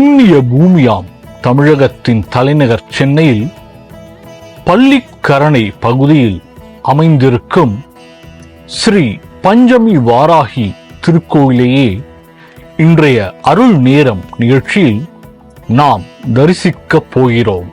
புண்ணிய பூமியாம் தமிழகத்தின் தலைநகர் சென்னையில் பள்ளிக்கரணை பகுதியில் அமைந்திருக்கும் ஸ்ரீ பஞ்சமி வாராகி திருக்கோயிலேயே இன்றைய அருள் நேரம் நிகழ்ச்சியில் நாம் தரிசிக்கப் போகிறோம்.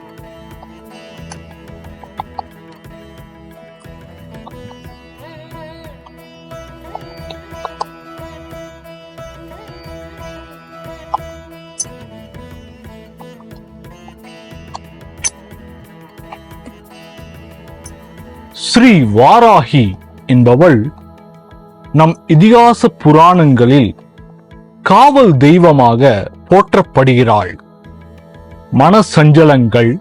ஸ்ரீ வாராகி என்பவள் நம் இதிகாச புராணங்களில் காவல் தெய்வமாக போற்றப்படுகிறாள். மனசஞ்சலங்கள்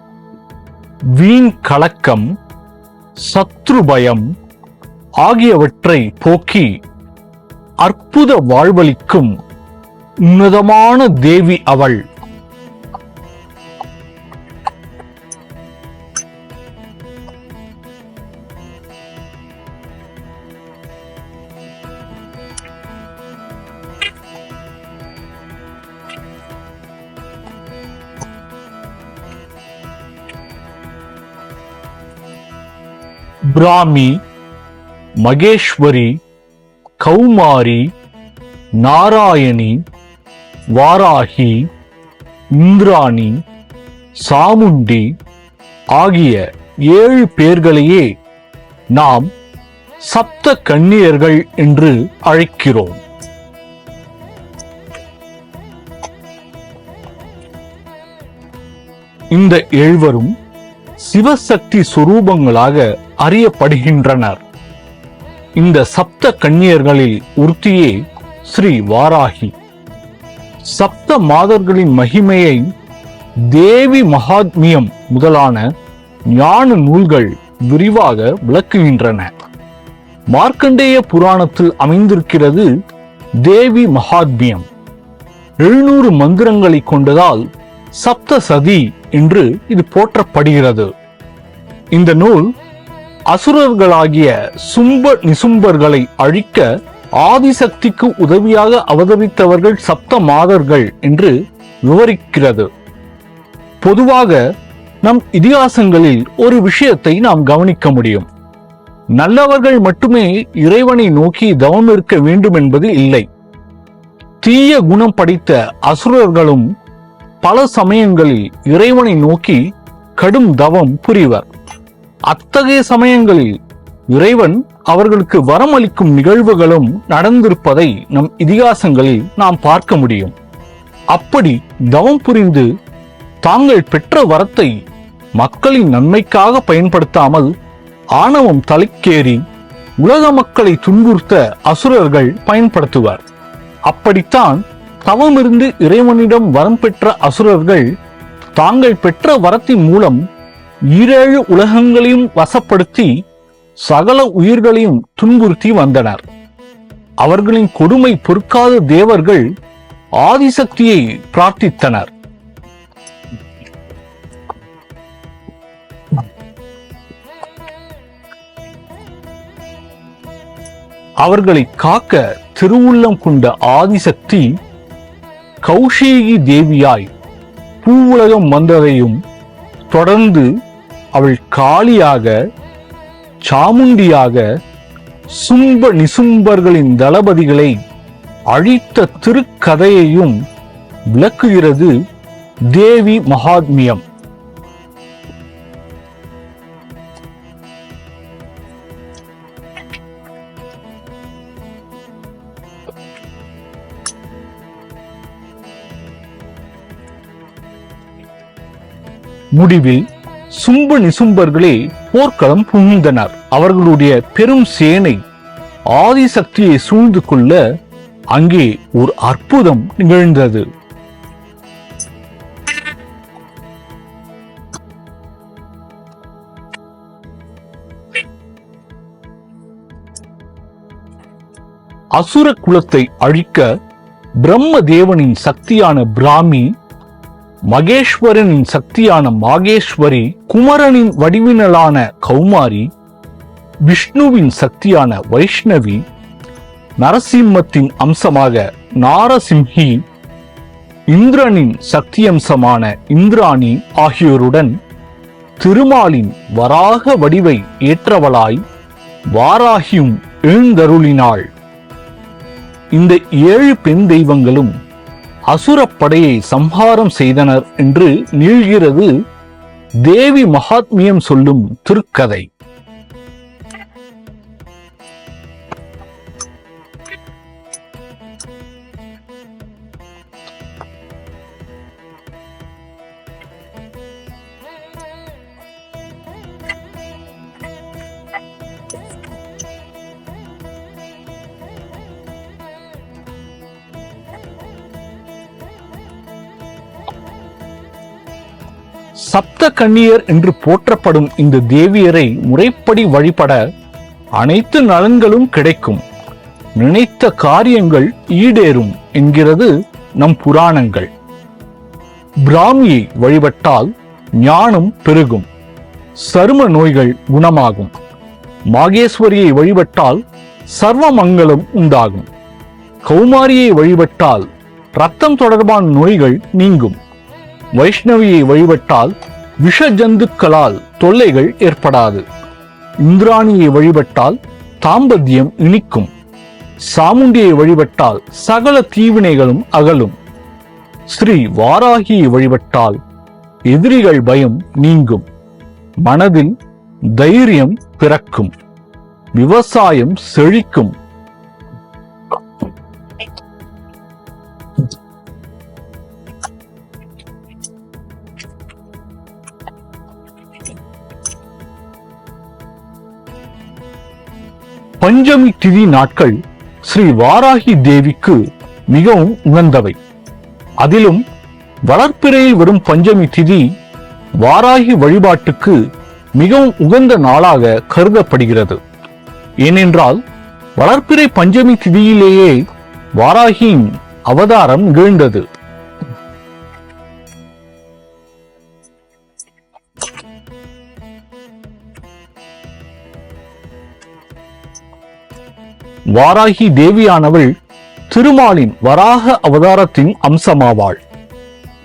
வீண் கலக்கம் சத்ருபயம் ஆகியவற்றை போக்கி அற்புத வாழ்வளிக்கும் உன்னதமான தேவி அவள். பிராமி மகேஸ்வரி கௌமாரி நாராயணி வாராகி இந்திராணி சாமுண்டி ஆகிய ஏழு பேர்களையே நாம் சப்த கன்னியர்கள் என்று அழைக்கிறோம். இந்த ஏழ்வரும் சிவசக்தி சுரூபங்களாக அறியப்படுகின்றனர். இந்த சப்த கன்னியர்களில் ஒருத்தியே ஸ்ரீ வாராகி. சப்த மாதர்களின் மகிமையை தேவி மகாத்மியம் முதலான ஞான நூல்கள் விரிவாக விளக்குகின்றன. மார்க்கண்டேய புராணத்தில் அமைந்திருக்கிறது தேவி மகாத்மியம். எழுநூறு மந்திரங்களை கொண்டதால் சப்த சதி என்று இது போற்றப்படுகிறது. இந்த நூல் அசுரர்களாகிய சும்ப நிசும்பர்களை அழிக்க ஆதிசக்திக்கு உதவியாக அவதரித்தவர்கள் சப்த மாதர்கள் என்று விவரிக்கிறது. பொதுவாக நம் இதிகாசங்களில் ஒரு விஷயத்தை நாம் கவனிக்க முடியும். நல்லவர்கள் மட்டுமே இறைவனை நோக்கி தவம் இருக்க வேண்டும் என்பது இல்லை. தீய குணம் படைத்த அசுரர்களும் பல சமயங்களில் இறைவனை நோக்கி கடும் தவம் புரிவர். அத்தகைய சமயங்களில் இறைவன் அவர்களுக்கு வரம் அளிக்கும் நிகழ்வுகளும் நடந்திருப்பதை நம் இதிகாசங்களில் நாம் பார்க்க முடியும். அப்படி தவம் புரிந்து தாங்கள் பெற்ற வரத்தை மக்களின் நன்மைக்காக பயன்படுத்தாமல் ஆணவம் தலைக்கேறி உலக மக்களை துன்புறுத்த அசுரர்கள் பயன்படுத்துவர். அப்படித்தான் தவமிருந்து இறைவனிடம் வரம் பெற்ற அசுரர்கள் தாங்கள் பெற்ற வரத்தின் மூலம் ஈரேழு உலகங்களையும் வசப்படுத்தி சகல உயிர்களையும் துன்புறுத்தி வந்தனர். அவர்களின் கொடுமை பொறுக்காத தேவர்கள் ஆதிசக்தியை பிரார்த்தித்தனர். அவர்களை காக்க திருவுள்ளம் கொண்ட ஆதிசக்தி கௌஷேகி தேவியாய் பூவுலகம் வந்ததையும் தொடர்ந்து அவள் காளியாக சாமுண்டியாக சும்ப நிசும்பர்களின் தளபதிகளை அழித்த திருக்கதையையும் விளக்குகிறது தேவி மகாத்மியம். முடிவில் சும்ப நிசும்பர்களே போர்க்களம் புகுந்தனர். அவர்களுடைய பெரும் சேனை ஆதிசக்தியை சூழ்ந்து கொள்ள அங்கே ஒரு அற்புதம் நிகழ்ந்தது. அசுர குலத்தை அழிக்க பிரம்ம தேவனின் சக்தியான பிராமி மகேஸ்வரனின் சக்தியான மாகேஸ்வரி குமரனின் வடிவினலான கௌமாரி விஷ்ணுவின் சக்தியான வைஷ்ணவி நரசிம்மத்தின் அம்சமாக நாரசிம்ஹி இந்திரனின் சக்தியம்சமான இந்திராணி ஆகியோருடன் திருமாலின் வராக வடிவை ஏற்றவளாய் வாராகியும் எழுந்தருளினாள். இந்த ஏழு பெண் தெய்வங்களும் அசுரப்படையை சம்ஹாரம் செய்தனர் என்று நீள்கிறது தேவி மகாத்மியம் சொல்லும் திருக்கதை. சப்த கன்னியர் என்று போற்றப்படும் இந்த தேவியரை முறைப்படி வழிபட அனைத்து நலன்களும் கிடைக்கும். நினைத்த காரியங்கள் ஈடேறும் என்கிறது நம் புராணங்கள். பிராமியை வழிபட்டால் ஞானம் பெருகும். சரும நோய்கள் குணமாகும். மாகேஸ்வரியை வழிபட்டால் சர்வமங்கலம் உண்டாகும். கௌமாரியை வழிபட்டால் ரத்தம் தொடர்பான நோய்கள் நீங்கும். வைஷ்ணவியை வழிபட்டால் விஷ ஜந்துக்களால் தொல்லைகள் ஏற்படாது. இந்திராணியை வழிபட்டால் தாம்பத்தியம் இனிக்கும். சாமுண்டியை வழிபட்டால் சகல தீவினைகளும் அகலும். ஸ்ரீ வாராகியை வழிபட்டால் எதிரிகள் பயம் நீங்கும். மனதில் தைரியம் பிறக்கும். விவசாயம் செழிக்கும். பஞ்சமி திதி நாட்கள் ஸ்ரீ வாராகி தேவிக்கு மிகவும் உகந்தவை. அதிலும் வளர்ப்பிறையில் வரும் பஞ்சமி திதி வாராகி வழிபாட்டுக்கு மிகவும் உகந்த நாளாக கருதப்படுகிறது. ஏனென்றால் வளர்ப்பிறை பஞ்சமி திதியிலேயே வாராகியின் அவதாரம் நிகழ்ந்தது. வாராகி தேவியானவள் திருமாலின் வராக அவதாரத்தின் அம்சமாவாள்.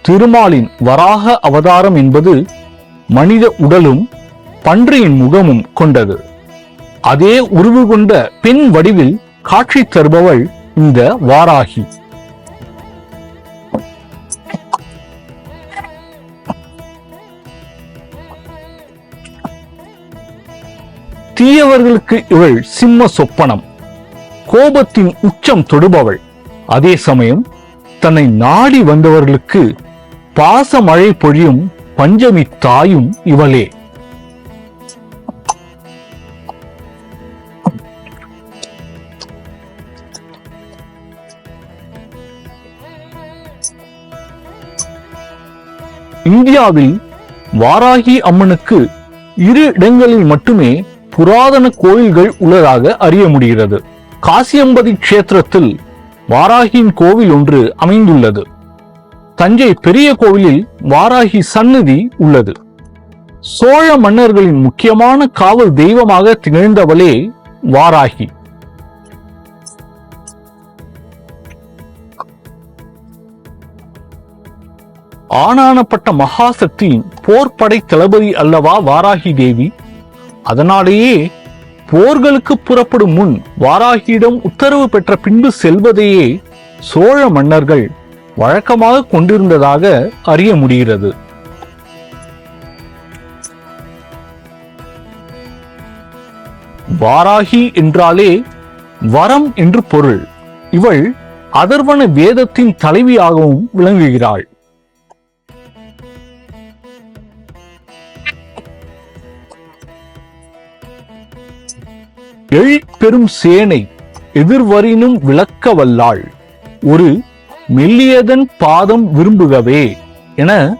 திருமாலின் வராக அவதாரம் என்பது மனித உடலும் பன்றியின் முகமும் கொண்டது. அதே உருவு கொண்ட பெண் வடிவில் காட்சி தருபவள் இந்த வாராகி. தீயவர்களுக்கு இவள் சிம்ம சொப்பனம். கோபத்தின் உச்சம் தொடுபவள். அதே சமயம் தன்னை நாடி வந்தவர்களுக்கு பாச மழை பொழியும் பஞ்சமி தாயும் இவளே. இந்தியாவில் வாராகி அம்மனுக்கு இரு இடங்களில் மட்டுமே புராதன கோயில்கள் உள்ளதாக அறிய முடிகிறது. காசியம்பதி கஷேத்திரத்தில் வாராகியின் கோவில் ஒன்று அமைந்துள்ளது. தஞ்சை பெரிய கோவிலில் வாராகி சந்நிதி உள்ளது. சோழ மன்னர்களின் முக்கியமான காவல் தெய்வமாக திகழ்ந்தவளே வாராகி. ஆனானப்பட்ட மகாசக்தியின் போர்ப்படை தளபதி அல்லவா வாராகி தேவி? அதனாலேயே போர்களுக்கு புறப்படும் முன் வாராகியிடம் உத்தரவு பெற்ற பின்பு செல்வதையே சோழ மன்னர்கள் வழக்கமாக கொண்டிருந்ததாக அறிய முடிகிறது. வாராகி என்றாலே வரம் என்று பொருள். இவள் அதர்வன வேதத்தின் தலைவியாகவும் விளங்குகிறாள். எழிற்பெரும் சேனை எதிர்வரினும் விளக்க வல்லாள் ஒரு மெல்லியதன் பாதம் விரும்புகவே என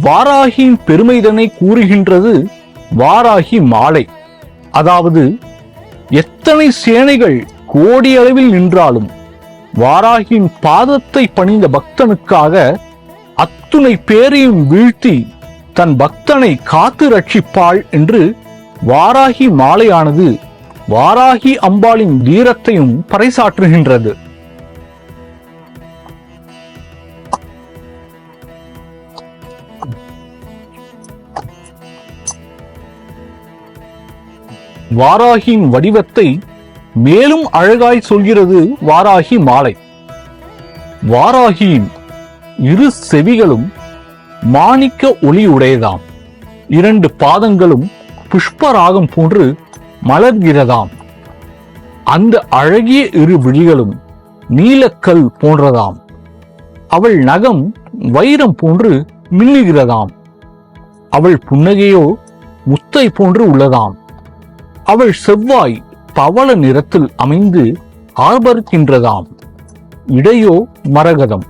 வாராகியின் பெருமைதனை கூறுகின்றது வாராகி மாலை. அதாவது எத்தனை சேனைகள் கோடி அளவில் நின்றாலும் வாராகியின் பாதத்தை பணிந்த பக்தனுக்காக அத்துணை பேரையும் வீழ்த்தி தன் பக்தனை காத்து ரட்சிப்பாள் என்று வாராகி மாலையானது வாராகி அம்பாளின் வீரத்தையும் பறைசாற்றுகின்றது. வாராகியின் வடிவத்தை மேலும் அழகாய் சொல்கிறது வாராகி மாலை. வாராகியின் இரு செவிகளும் மாணிக்க ஒளியுடையதாம். இரண்டு பாதங்களும் புஷ்பராகம் போன்று மலர்கிறதாம். அந்த அழகிய இரு விழிகளும் நீலக்கல் போன்றதாம். அவள் நகம் வைரம் போன்று மின்னுகிறதாம். அவள் புன்னகையோ முத்தை போன்று உள்ளதாம். அவள் செவ்வாய் பவள நிறத்தில் அமைந்து ஆர்ப்பரிக்கின்றதாம் இடையோ மரகதம்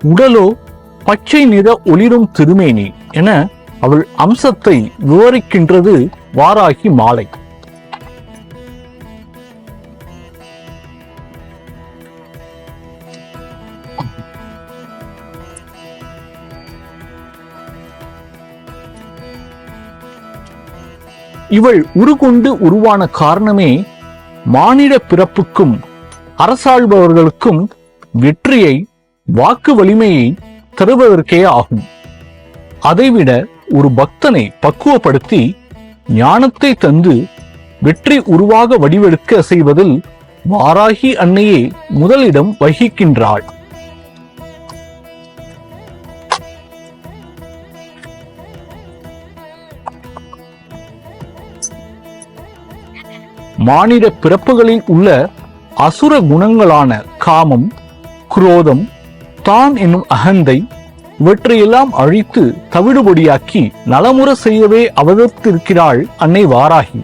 உடலோ பச்சை நிற ஒளிரும் திருமேனி என அவள் அம்சத்தை விவரிக்கின்றது வாராகி மாலை. இவள் உருகொண்டு உருவான காரணமே மானிட பிறப்புக்கும் அரசாள்பவர்களுக்கும் வெற்றியை வாக்கு வலிமையை தருவதற்கே ஆகும். அதைவிட ஒரு பக்தனை பக்குவப்படுத்தி ஞானத்தை தந்து வெற்றி உருவாக வடிவெடுக்க செய்வதில் வாராகி அன்னையே முதலிடம் வகிக்கின்றாள். மானிட பிறப்புகளில் உள்ள அசுர குணங்களான காமம் குரோதம் தான் என்னும் அகந்தை இவற்றையெல்லாம் அழித்து தவிடுபொடியாக்கி நலமுற செய்யவே அவதரித்திருக்கிறாள் அன்னை வாராகி.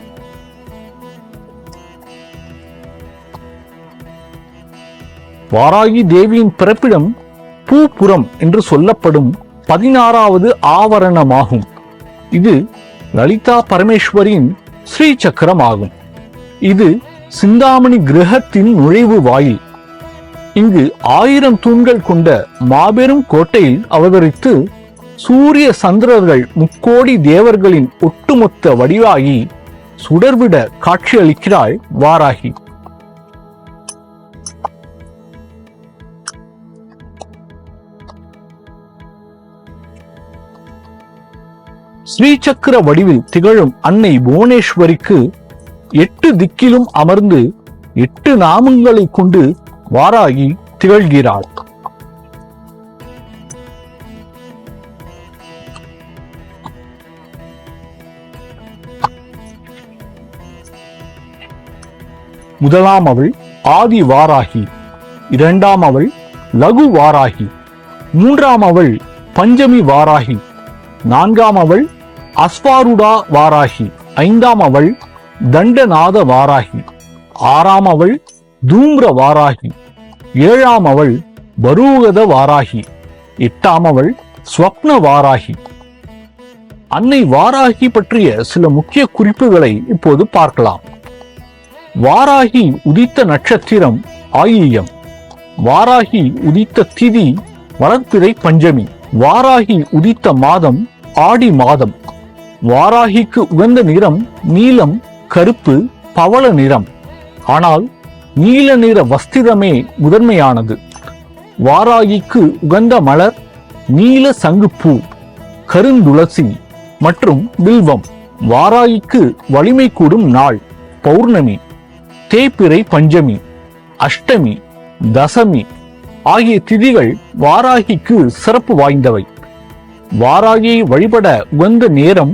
வாராகி தேவியின் பிறப்பிடம் பூபுரம் என்று சொல்லப்படும் பதினாறாவது ஆவரணமாகும். இது லலிதா பரமேஸ்வரின் ஸ்ரீ சக்கரம் ஆகும் இது சிந்தாமணி கிரகத்தின் நுழைவு வாயில். இங்கு ஆயிரம் தூண்கள் கொண்ட மாபெரும் கோட்டையில் அவதரித்து சூரிய சந்திரர்கள் முக்கோடி தேவர்களின் ஒட்டுமொத்த வடிவாகி சுடர்விட காட்சியளிக்கிறாள் வாராகி. ஸ்ரீசக்கர வடிவில் திகழும் அன்னை புவனேஸ்வரிக்கு எட்டு திக்கிலும் அமர்ந்து எட்டு நாமங்களை கொண்டு வாராகி திகழ்கிறாள். முதலாம் அவள் ஆதி வாராகி இரண்டாம் அவள் லகு வாராகி மூன்றாம் அவள் பஞ்சமி வாராகி நான்காம் அவள் அஸ்வாருடா வாராகி ஐந்தாம் அவள் தண்டநாத வாராகி ஆறாம் அவள் தூம்ர வாராகி ஏழாம் அவள் பரூகத வாராகி எட்டாம் அவள் ஸ்வப்ன வாராகி அன்னை வாராகி பற்றிய சில முக்கிய குறிப்புகளை இப்போது பார்க்கலாம். வாராகி உதித்த நட்சத்திரம் ஆயியம் வாராகி உதித்த திதி வளர்ப்பிறை பஞ்சமி. வாராகி உதித்த மாதம் ஆடி மாதம். வாராகிக்கு உகந்த நிறம் நீலம் கருப்பு பவள நிறம். ஆனால் நீல நிற வஸ்திரமே முதன்மையானது. வாராகிக்கு உகந்த மலர் நீல சங்குப்பூ கருந்துளசி மற்றும் வில்வம் வாராகிக்கு வலிமை கூடும் நாள் பௌர்ணமி தேய்பிறை பஞ்சமி அஷ்டமி தசமி ஆகிய திதிகள் வாராகிக்கு சிறப்பு வாய்ந்தவை. வாராகியை வழிபட உகந்த நேரம்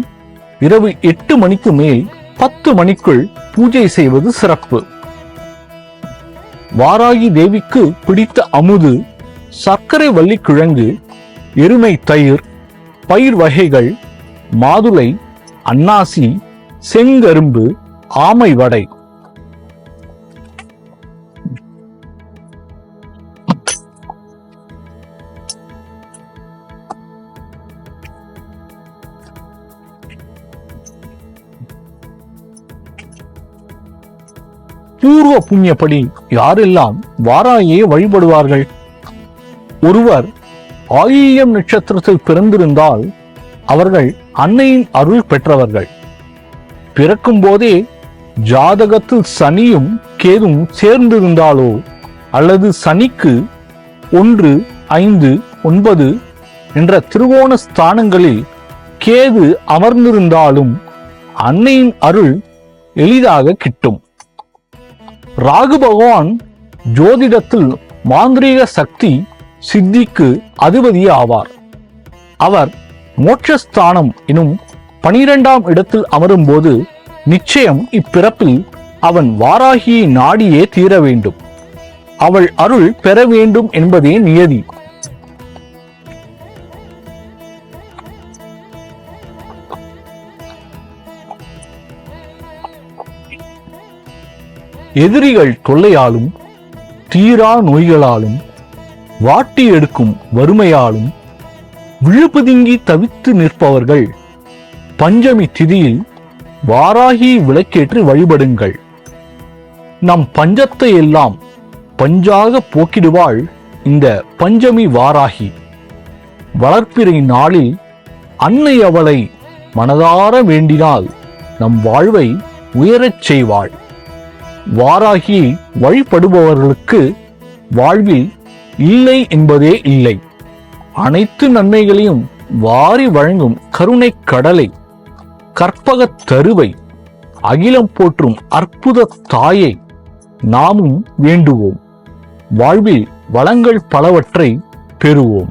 இரவு எட்டு மணிக்கு மேல் பத்து மணிக்குள் பூஜை செய்வது சிறப்பு. வாராகி தேவிக்கு பிடித்த அமுது சர்க்கரை வள்ளி கிழங்கு எருமை தயிர் பயிர் வகைகள் மாதுளை அன்னாசி செங்கரும்பு ஆமை வடை. பூர்வ புண்ணியப்படி யாரெல்லாம் வாராயை வழிபடுவார்கள்? ஒருவர் ஆயியம் நட்சத்திரத்தில் பிறந்திருந்தால் அவர்கள் அன்னையின் அருள் பெற்றவர்கள். பிறக்கும் போதே ஜாதகத்தில் சனியும் கேதும் சேர்ந்திருந்தாலோ அல்லது சனிக்கு ஒன்று ஐந்து ஒன்பது என்ற திருவோண ஸ்தானங்களில் கேது அமர்ந்திருந்தாலும் அன்னையின் அருள் எளிதாக கிட்டும். ராகு பகவான் ஜோதிடத்தில் மாந்திரீக சக்தி சித்திக்கு அதிபதி ஆவார் அவர் மோட்சஸ்தானம் எனும் பனிரெண்டாம் இடத்தில் அமரும்போது நிச்சயம் இப்பிறப்பில் அவன் வாராகியை நாடியே தீர வேண்டும் அவள் அருள் பெற வேண்டும் என்பதே நியதி. எதிரிகள் தொல்லையாலும் தீரா நோய்களாலும் வாட்டி எடுக்கும் வறுமையாலும் விழுப்புதுங்கி தவித்து நிற்பவர்கள் பஞ்சமி திதியில் வாராகி விளக்கேற்றி வழிபடுங்கள். நம் பஞ்சத்தை எல்லாம் பஞ்சாக போக்கிடுவாள் இந்த பஞ்சமி வாராகி. வளர்ப்பிறை நாளில் அன்னை அவளை மனதார வேண்டினால் நம் வாழ்வை உயரச் செய்வாள். வாராகி வழிபடுபவர்களுக்கு வாழ்வில் இல்லை என்பதே இல்லை. அனைத்து நன்மைகளையும் வாரி வழங்கும் கருணை கடலை கற்பகத் தருவை அகிலம் போற்றும் அற்புத தாயை நாமும் வேண்டுவோம். வாழ்வில் வளங்கள் பலவற்றை பெறுவோம்.